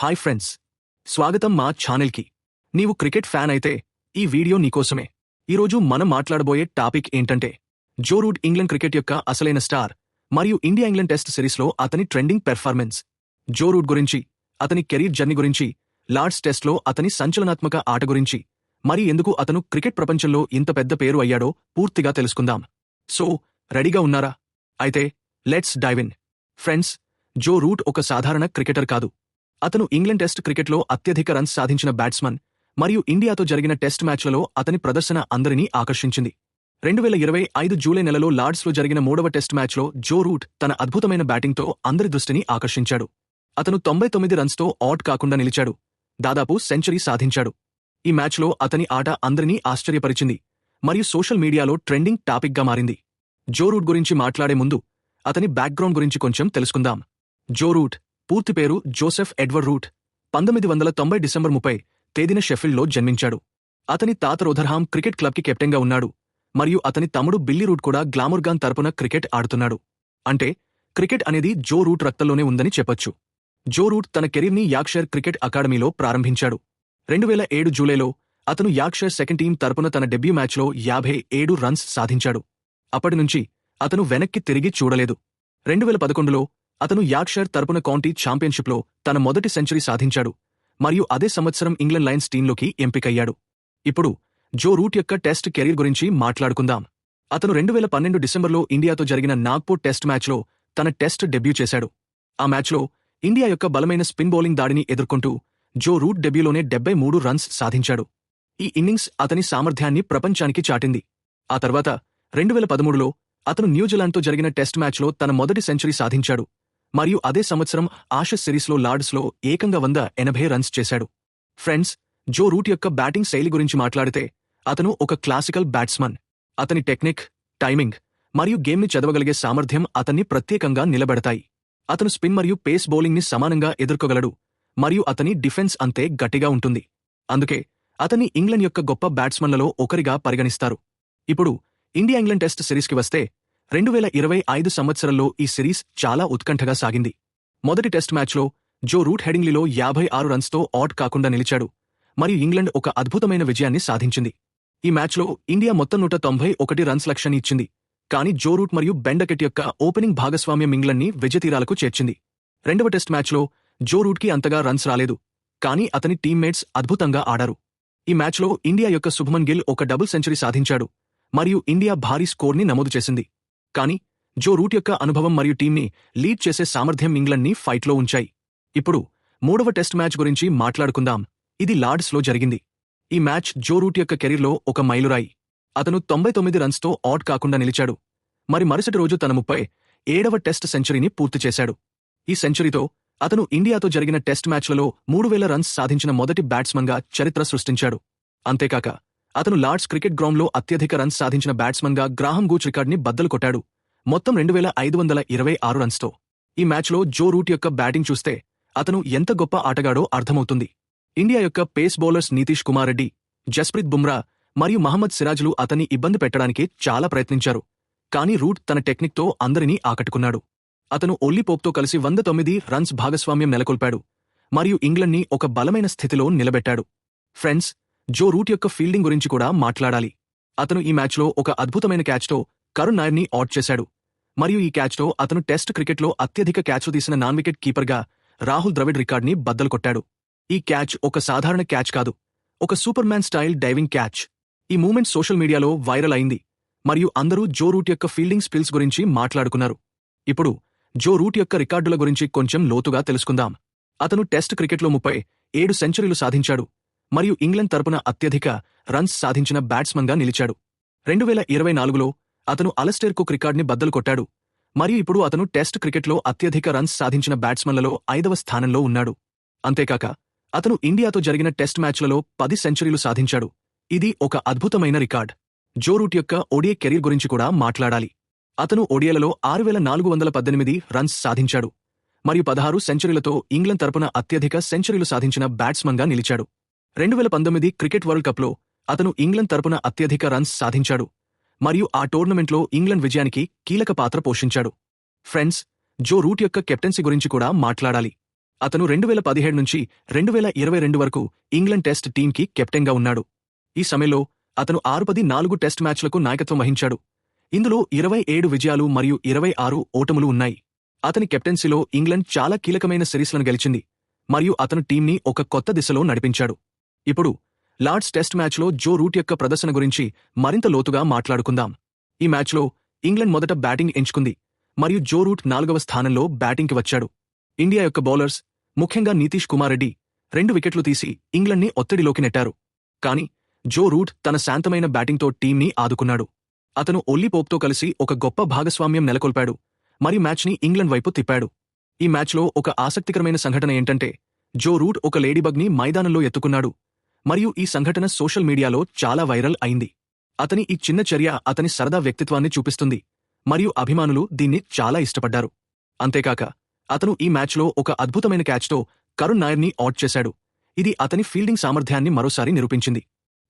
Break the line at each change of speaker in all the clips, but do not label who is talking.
Hi friends. స్వాగతం మా ఛానల్కి. నీవు క్రికెట్ ఫ్యాన్ అయితే ఈ వీడియో నీకోసమే ఈరోజు మనం మాట్లాడబోయే టాపిక్ ఏంటంటే జో రూట్ క్రికెట్ యొక్క అసలైన స్టార్ మరియు ఇండియా ఇంగ్లండ్ టెస్ట్ సిరీస్లో అతని ట్రెండింగ్ పెర్ఫార్మెన్స్. జో రూట్ గురించి అతని కెరీర్ జర్నీ గురించి లార్డ్స్ టెస్ట్లో అతని సంచలనాత్మక ఆట గురించి మరి ఎందుకు అతను క్రికెట్ ప్రపంచంలో ఇంత పెద్ద పేరు అయ్యాడో పూర్తిగా తెలుసుకుందాం. సో రెడీగా ఉన్నారా? అయితే let's dive in friends Joe Root ఒక సాధారణ క్రికెటర్ కాదు. అతను ఇంగ్లండ్ టెస్ట్ క్రికెట్లో అత్యధిక రన్స్ సాధించిన బ్యాట్స్మన్ మరియు ఇండియాతో జరిగిన టెస్ట్ మ్యాచ్లలో అతని ప్రదర్శన అందరినీ ఆకర్షించింది. రెండు వేల ఇరవై ఐదు జూలై నెలలో లార్డ్స్లో జరిగిన మూడవ టెస్ట్ మ్యాచ్లో జో రూట్ తన అద్భుతమైన బ్యాటింగ్తో అందరి దృష్టిని ఆకర్షించాడు. అతను తొంభై తొమ్మిది రన్స్తో అవుట్ కాకుండా నిలిచాడు. దాదాపు సెంచరీ సాధించాడు. ఈ మ్యాచ్లో అతని ఆట అందరినీ ఆశ్చర్యపరిచింది మరియు సోషల్ మీడియాలో ట్రెండింగ్ టాపిక్గా మారింది. జో రూట్ గురించి మాట్లాడే ముందు అతని బ్యాక్గ్రౌండ్ గురించి కొంచెం తెలుసుకుందాం. జో రూట్ పూర్తి పేరు జోసెఫ్ ఎడ్వర్డ్ రూట్. పంతొమ్మిది వందల తొంభై డిసెంబర్ ముప్పై తేదీన షెఫిల్డ్లో జన్మించాడు. అతని తాత రోధర్హామ్ క్రికెట్ క్లబ్కి కెప్టెన్గా ఉన్నాడు. మరియు అతని తమ్ముడు బిల్లీ రూట్ కూడా గ్లామర్గాన్ తరపున క్రికెట్ ఆడుతున్నాడు. అంటే క్రికెట్ అనేది జో రూట్ రక్తంలోనే ఉందని చెప్పొచ్చు. జో రూట్ తన కెరీర్ని యాక్షర్ క్రికెట్ అకాడమీలో ప్రారంభించాడు. రెండు వేల ఏడు జూలైలో అతను యాక్షైర్ సెకండ్ టీం తరపున తన డెబ్యూ మ్యాచ్లో యాభై ఏడు రన్స్ సాధించాడు. అప్పటినుంచి అతను వెనక్కి తిరిగి చూడలేదు. రెండు వేల పదకొండులో అతను యాక్షర్ తరపున కౌంటీ ఛాంపియన్షిప్లో తన మొదటి సెంచరీ సాధించాడు. మరియు అదే సంవత్సరం ఇంగ్లండ్ లయన్స్ టీంలోకి ఎంపికయ్యాడు. ఇప్పుడు జో రూట్ యొక్క టెస్ట్ కెరీర్ గురించి మాట్లాడుకుందాం. అతను రెండు వేల పన్నెండు డిసెంబర్లో ఇండియాతో జరిగిన నాగ్పూర్ టెస్ట్ మ్యాచ్లో తన టెస్ట్ డెబ్యూ చేశాడు. ఆ మ్యాచ్లో ఇండియా యొక్క బలమైన స్పిన్ బౌలింగ్ దాడిని ఎదుర్కొంటూ జో రూట్ డెబ్యూలోనే డెబ్బై మూడు రన్స్ సాధించాడు. ఈ ఇన్నింగ్స్ అతని సామర్థ్యాన్ని ప్రపంచానికి చాటింది. ఆ తర్వాత రెండు వేల పదమూడులో అతను న్యూజిలాండ్తో జరిగిన టెస్ట్ మ్యాచ్లో తన మొదటి సెంచరీ సాధించాడు. మరియు అదే సంవత్సరం ఆషస్ సిరీస్లో లార్డ్స్లో ఏకంగా వంద ఎనభై రన్స్ చేశాడు. ఫ్రెండ్స్ జో రూట్ యొక్క బ్యాటింగ్ శైలి గురించి మాట్లాడితే అతను ఒక క్లాసికల్ బ్యాట్స్మన్. అతని టెక్నిక్ టైమింగ్ మరియు గేమ్ని చదవగలిగే సామర్థ్యం అతన్ని ప్రత్యేకంగా నిలబెడతాయి. అతను స్పిన్ మరియు పేస్ బౌలింగ్ని సమానంగా ఎదుర్కోగలడు మరియు అతని డిఫెన్స్ అంతే గట్టిగా ఉంటుంది. అందుకే అతన్ని ఇంగ్లండ్ యొక్క గొప్ప బ్యాట్స్మన్లలో ఒకరిగా పరిగణిస్తారు. ఇప్పుడు ఇండియా ఇంగ్లండ్ టెస్ట్ సిరీస్కి వస్తే రెండు వేల ఇరవై ఐదు సంవత్సరంలో ఈ సిరీస్ చాలా ఉత్కంఠగా సాగింది. మొదటి టెస్ట్ మ్యాచ్లో జో రూట్ హెడింగ్లీలో యాభై ఆరు రన్స్తో అవుట్ కాకుండా నిలిచాడు. మరియు ఇంగ్లాండ్ ఒక అద్భుతమైన విజయాన్ని సాధించింది. ఈ మ్యాచ్లో ఇండియా మొత్తం నూట తొంభై ఒకటి రన్స్ లక్ష్యాన్ని ఇచ్చింది. కానీ జో రూట్ మరియు బెండకెట్ యొక్క ఓపెనింగ్ భాగస్వామ్యం ఇంగ్లాండ్ని విజయతీరాలకు చేర్చింది. రెండవ టెస్ట్ మ్యాచ్లో జో రూట్కి అంతగా రన్స్ రాలేదు. కానీ అతని టీమ్మేట్స్ అద్భుతంగా ఆడారు. ఈ మ్యాచ్లో ఇండియా యొక్క శుభమన్ గిల్ ఒక డబుల్ సెంచరీ సాధించాడు. మరియు ఇండియా భారీ స్కోర్ని నమోదు చేసింది. కానీ జో రూట్ యొక్క అనుభవం మరియు టీంని లీడ్ చేసే సామర్థ్యం ఇంగ్లండ్ని ఫైట్లో ఉంచాయి. ఇప్పుడు మూడవ టెస్ట్ మ్యాచ్ గురించి మాట్లాడుకుందాం. ఇది లార్డ్స్లో జరిగింది. ఈ మ్యాచ్ జో రూట్ యొక్క కెరీర్లో ఒక మైలురాయి. అతను తొంభై తొమ్మిది రన్స్తో అవుట్ కాకుండా నిలిచాడు. మరి మరుసటి రోజు తన ముప్పై ఏడవ టెస్ట్ సెంచరీని పూర్తి చేశాడు. ఈ సెంచరీతో అతను ఇండియాతో జరిగిన టెస్ట్ మ్యాచ్లలో మూడు వేల రన్స్ సాధించిన మొదటి బ్యాట్స్మన్గా చరిత్ర సృష్టించాడు. అంతేకాక అతను లార్డ్స్ క్రికెట్ గ్రౌండ్లో అత్యధిక రన్స్ సాధించిన బ్యాట్స్మన్గా గ్రాహం గూచ్ రికార్డ్ని బద్దలు కొట్టాడు. మొత్తం రెండు వేల ఐదు వందల ఇరవై ఆరు రన్స్తో. ఈ మ్యాచ్లో జో రూట్ యొక్క బ్యాటింగ్ చూస్తే అతను ఎంత గొప్ప ఆటగాడో అర్థమవుతుంది. ఇండియా యొక్క పేస్ బౌలర్స్ నీతీష్ కుమార్ రెడ్డి జస్ప్రీత్ బుమ్రా మరియు మహమ్మద్ సిరాజ్లు అతన్ని ఇబ్బంది పెట్టడానికి చాలా ప్రయత్నించారు. కానీ రూట్ తన టెక్నిక్తో అందరినీ ఆకట్టుకున్నాడు. అతను ఓల్లీ పోప్తో కలిసి వంద తొమ్మిది రన్స్ భాగస్వామ్యం నెలకొల్పాడు మరియు ఇంగ్లండ్ని ఒక బలమైన స్థితిలో నిలబెట్టాడు. ఫ్రెండ్స్ జో రూట్ యొక్క ఫీల్డింగ్ గురించి కూడా మాట్లాడాలి. అతను ఈ మ్యాచ్లో ఒక అద్భుతమైన క్యాచ్తో కరుణ్ నాయర్ని అవుట్ చేశాడు. మరియు ఈ క్యాచ్తో అతను టెస్ట్ క్రికెట్లో అత్యధిక క్యాచ్లు తీసిన నాన్ వికెట్ కీపర్గా రాహుల్ ద్రవిడ్ రికార్డ్ని బద్దలు కొట్టాడు. ఈ క్యాచ్ ఒక సాధారణ క్యాచ్ కాదు. ఒక super man style diving catch. ఈ మూమెంట్ సోషల్ మీడియాలో వైరల్ అయింది. మరియు అందరూ జో రూట్ యొక్క ఫీల్డింగ్ స్కిల్స్ గురించి మాట్లాడుకున్నారు. ఇప్పుడు జో రూట్ యొక్క రికార్డుల గురించి కొంచెం లోతుగా తెలుసుకుందాం. అతను టెస్ట్ క్రికెట్లో ముప్పై ఏడు సెంచరీలు సాధించాడు. మరియు ఇంగ్లండ్ తరపున అత్యధిక రన్స్ సాధించిన బ్యాట్స్మన్గా నిలిచాడు. రెండు వేల ఇరవై నాలుగులో అతను అలస్టేర్ కుక్ రికార్డ్ని బద్దలు కొట్టాడు. మరియు ఇప్పుడు అతను టెస్ట్ క్రికెట్లో అత్యధిక రన్స్ సాధించిన బ్యాట్స్మన్లలో ఐదవ స్థానంలో ఉన్నాడు. అంతేకాక అతను ఇండియాతో జరిగిన టెస్ట్ మ్యాచ్లలో పది సెంచరీలు సాధించాడు. ఇది ఒక అద్భుతమైన రికార్డ్. జో రూట్ యొక్క ఒడియే కెరీర్ గురించి కూడా మాట్లాడాలి. అతను ఒడియాలలో ఆరు వేల నాలుగు వందల పద్దెనిమిది రన్స్ సాధించాడు. మరియు పదహారు సెంచరీలతో ఇంగ్లండ్ తరపున అత్యధిక సెంచరీలు సాధించిన బ్యాట్స్మన్గా నిలిచాడు. రెండు వేల పంతొమ్మిది క్రికెట్ వరల్డ్ కప్లో అతను ఇంగ్లండ్ తరపున అత్యధిక రన్స్ సాధించాడు. మరియు ఆ టోర్నమెంట్లో ఇంగ్లండ్ విజయానికి కీలక పాత్ర పోషించాడు. ఫ్రెండ్స్ జో రూట్ యొక్క కెప్టెన్సీ గురించి కూడా మాట్లాడాలి. అతను రెండు వేల పదిహేడు నుంచి రెండు వేల ఇరవై రెండు వరకు ఇంగ్లండ్ టెస్ట్ టీంకి కెప్టెన్గా ఉన్నాడు. ఈ సమయంలో అతను ఆరు పది నాలుగు టెస్ట్ మ్యాచ్లకు నాయకత్వం వహించాడు. ఇందులో ఇరవై ఏడు విజయాలు మరియు ఇరవై ఆరు ఓటములు ఉన్నాయి. అతని కెప్టెన్సీలో ఇంగ్లండ్ చాలా కీలకమైన సిరీస్లను గెలిచింది. మరియు అతను టీంని ఒక కొత్త దిశలో నడిపించాడు. ఇప్పుడు లార్డ్స్ టెస్ట్ మ్యాచ్లో జో రూట్ యొక్క ప్రదర్శన గురించి మరింత లోతుగా మాట్లాడుకుందాం. ఈ మ్యాచ్లో ఇంగ్లండ్ మొదట బ్యాటింగ్ ఎంచుకుంది మరియు జో రూట్ నాలుగవ స్థానంలో బ్యాటింగ్కి వచ్చాడు. ఇండియా యొక్క బౌలర్స్ ముఖ్యంగా నీతీష్ కుమార్ రెడ్డి రెండు వికెట్లు తీసి ఇంగ్లండ్ని ఒత్తిడిలోకి నెట్టారు. కానీ జో రూట్ తన శాంతమైన బ్యాటింగ్తో టీంని ఆదుకున్నాడు. అతను ఒల్లీ పోప్తో కలిసి ఒక గొప్ప భాగస్వామ్యం నెలకొల్పాడు మరియు మ్యాచ్ని ఇంగ్లండ్ వైపు తిప్పాడు. ఈ మ్యాచ్లో ఒక ఆసక్తికరమైన సంఘటన ఏంటంటే జో రూట్ ఒక లేడీబగ్ని మైదానంలో ఎత్తుకున్నాడు. మరియు ఈ సంఘటన సోషల్ మీడియాలో చాలా వైరల్ అయింది. అతని ఈ చిన్న చర్య అతని సరదా వ్యక్తిత్వాన్ని చూపిస్తుంది మరియు అభిమానులు దీన్ని చాలా ఇష్టపడ్డారు. అంతేకాక అతను ఈ మ్యాచ్లో ఒక అద్భుతమైన క్యాచ్తో కరుణ్ నాయర్ని అవుట్ చేశాడు. ఇది అతని ఫీల్డింగ్ సామర్థ్యాన్ని మరోసారి నిరూపించింది.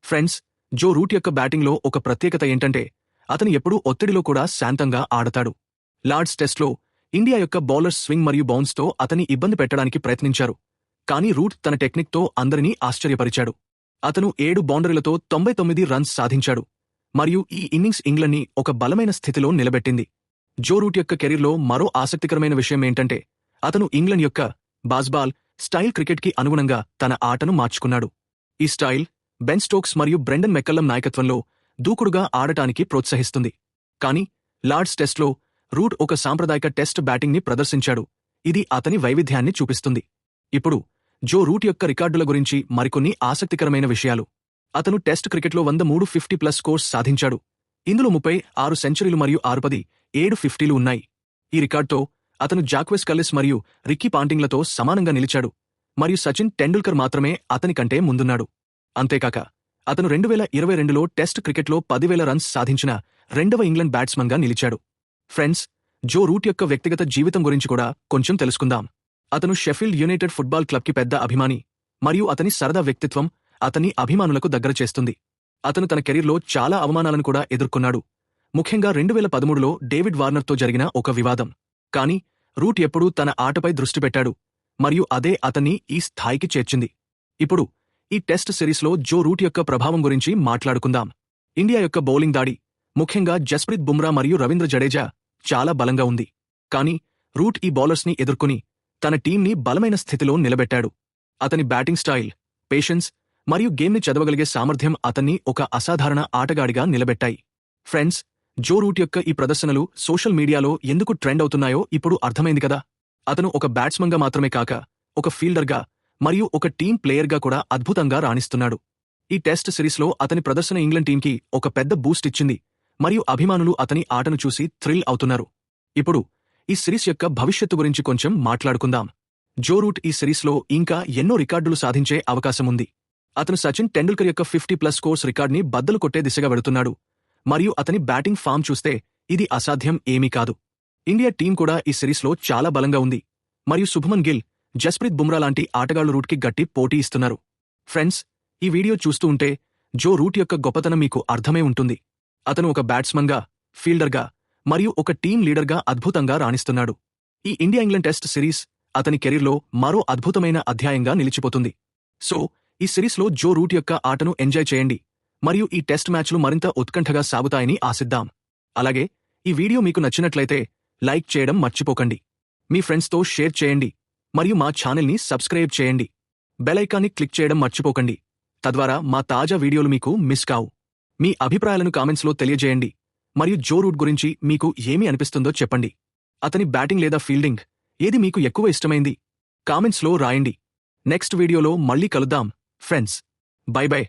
ఫ్రెండ్స్ జో రూట్ యొక్క బ్యాటింగ్లో ఒక ప్రత్యేకత ఏంటంటే అతను ఎప్పుడూ ఒత్తిడిలో కూడా శాంతంగా ఆడతాడు. లార్డ్స్ టెస్ట్లో ఇండియా యొక్క బౌలర్స్ స్వింగ్ మరియు బౌన్స్తో అతని ఇబ్బంది పెట్టడానికి ప్రయత్నించారు. కానీ రూట్ తన టెక్నిక్తో అందరినీ ఆశ్చర్యపరిచాడు. అతను ఏడు బౌండరీలతో తొంభై తొమ్మిది రన్స్ సాధించాడు. మరియు ఈ ఇన్నింగ్స్ ఇంగ్లండ్ని ఒక బలమైన స్థితిలో నిలబెట్టింది. జో రూట్ యొక్క కెరీర్లో మరో ఆసక్తికరమైన విషయం ఏంటంటే అతను ఇంగ్లండ్ యొక్క బాస్బాల్ స్టైల్ క్రికెట్కి అనుగుణంగా తన ఆటను మార్చుకున్నాడు. ఈ స్టైల్ బెన్ స్టోక్స్ మరియు బ్రెండన్ మెక్కల్లం నాయకత్వంలో దూకుడుగా ఆడటానికి ప్రోత్సహిస్తుంది. కానీ లార్డ్స్ టెస్ట్లో రూట్ ఒక సాంప్రదాయక టెస్ట్ బ్యాటింగ్ని ప్రదర్శించాడు. ఇది అతని వైవిధ్యాన్ని చూపిస్తుంది. ఇప్పుడు జో రూట్ యొక్క రికార్డుల గురించి మరికొన్ని ఆసక్తికరమైన విషయాలు. అతను టెస్ట్ క్రికెట్లో వంద మూడు ఫిఫ్టీ ప్లస్ స్కోర్స్ సాధించాడు. ఇందులో ముప్పై ఆరు సెంచరీలు మరియు ఆరు పది ఏడు ఫిఫ్టీలు ఉన్నాయి. ఈ రికార్డుతో అతను జాక్వెస్ కల్లిస్ మరియు రిక్కీ పాంటింగ్లతో సమానంగా నిలిచాడు. మరియు సచిన్ టెండూల్కర్ మాత్రమే అతని కంటే ముందున్నాడు. అంతేకాక అతను రెండు వేల ఇరవై రెండులో టెస్ట్ క్రికెట్లో పదివేల రన్స్ సాధించిన రెండవ ఇంగ్లండ్ బ్యాట్స్మన్గా నిలిచాడు. ఫ్రెండ్స్ జో రూట్ యొక్క వ్యక్తిగత జీవితం గురించి కూడా కొంచెం తెలుసుకుందాం. అతను షెఫీల్డ్ యునైటెడ్ ఫుట్బాల్ క్లబ్కి పెద్ద అభిమాని మరియు అతని సరదా వ్యక్తిత్వం అతని అభిమానులకు దగ్గర చేస్తుంది. అతను తన కెరీర్లో చాలా అవమానాలను కూడా ఎదుర్కొన్నాడు. ముఖ్యంగా రెండు వేల పదమూడులో డేవిడ్ వార్నర్తో జరిగిన ఒక వివాదం. కానీ రూట్ ఎప్పుడూ తన ఆటపై దృష్టి పెట్టాడు మరియు అదే అతన్ని ఈ స్థాయికి చేర్చింది. ఇప్పుడు ఈ టెస్ట్ సిరీస్లో జో రూట్ యొక్క ప్రభావం గురించి మాట్లాడుకుందాం. ఇండియా యొక్క బౌలింగ్ దాడి ముఖ్యంగా జస్ప్రీత్ బుమ్రా మరియు రవీంద్ర జడేజా చాలా బలంగా ఉంది. కానీ రూట్ ఈ బౌలర్స్ని ఎదుర్కొని తన టీంని బలమైన స్థితిలో నిలబెట్టాడు. అతని బ్యాటింగ్ స్టైల్ పేషెన్స్ మరియు గేమ్ని చదవగలిగే సామర్థ్యం అతన్ని ఒక అసాధారణ ఆటగాడిగా నిలబెట్టాయి. ఫ్రెండ్స్ జో రూట్ యొక్క ఈ ప్రదర్శనలు సోషల్ మీడియాలో ఎందుకు ట్రెండ్ అవుతున్నాయో ఇప్పుడు అర్థమైంది కదా. అతను ఒక బ్యాట్స్మన్గా మాత్రమే కాక ఒక ఫీల్డర్గా మరియు ఒక టీం ప్లేయర్గా కూడా అద్భుతంగా రాణిస్తున్నాడు. ఈ టెస్ట్ సిరీస్లో అతని ప్రదర్శన ఇంగ్లండ్ టీంకి ఒక పెద్ద బూస్ట్ ఇచ్చింది మరియు అభిమానులు అతని ఆటను చూసి థ్రిల్ అవుతున్నారు. ఇప్పుడు ఈ సిరీస్ యొక్క భవిష్యత్తు గురించి కొంచెం మాట్లాడుకుందాం. జో రూట్ ఈ సిరీస్లో ఇంకా ఎన్నో రికార్డులు సాధించే అవకాశం ఉంది అతను సచిన్ టెండూల్కర్ యొక్క ఫిఫ్టీ ప్లస్ స్కోర్స్ రికార్డ్ని బద్దలు కొట్టే దిశగా వెడుతున్నాడు. మరియు అతని బ్యాటింగ్ ఫామ్ చూస్తే ఇది అసాధ్యం ఏమీ కాదు. ఇండియా టీం కూడా ఈ సిరీస్లో చాలా బలంగా ఉంది. మరియు శుభమన్ గిల్ జస్ప్రీత్ బుమ్రా లాంటి ఆటగాళ్ళు రూట్కి గట్టి పోటీ ఇస్తున్నారు. ఫ్రెండ్స్ ఈ వీడియో చూస్తూ ఉంటే జో రూట్ యొక్క గొప్పతనం మీకు అర్థమే ఉంటుంది. అతను ఒక బ్యాట్స్మన్గా ఫీల్డర్గా మరియు ఒక టీం లీడర్గా అద్భుతంగా రాణిస్తున్నాడు. ఈ ఇండియా ఇంగ్లాండ్ టెస్ట్ సిరీస్ అతని కెరీర్లో మరో అద్భుతమైన అధ్యాయంగా నిలిచిపోతుంది. సో ఈ సిరీస్లో జో రూట్ యొక్క ఆటను ఎంజాయ్ చేయండి. మరియు ఈ టెస్ట్ మ్యాచ్లు మరింత ఉత్కంఠగా సాగుతాయని ఆశిద్దాం. అలాగే ఈ వీడియో మీకు నచ్చినట్లయితే లైక్ చేయడం మర్చిపోకండి. మీ ఫ్రెండ్స్తో షేర్ చేయండి. మరియు మా ఛానల్ని సబ్స్క్రైబ్ చేయండి. బెలైకాన్ని క్లిక్ చేయడం మర్చిపోకండి. తద్వారా మా తాజా వీడియోలు మీకు మిస్ కావు. మీ అభిప్రాయాలను కామెంట్స్లో తెలియజేయండి. మరియు జో రూట్ గురించి మీకు ఏమి అనిపిస్తుందో చెప్పండి. అతని బ్యాటింగ్ లేదా ఫీల్డింగ్ ఏది మీకు ఎక్కువ ఇష్టమైంది? కామెంట్స్లో రాయండి. నెక్స్ట్ వీడియోలో మళ్ళీ కలుద్దాం. Friends bye bye.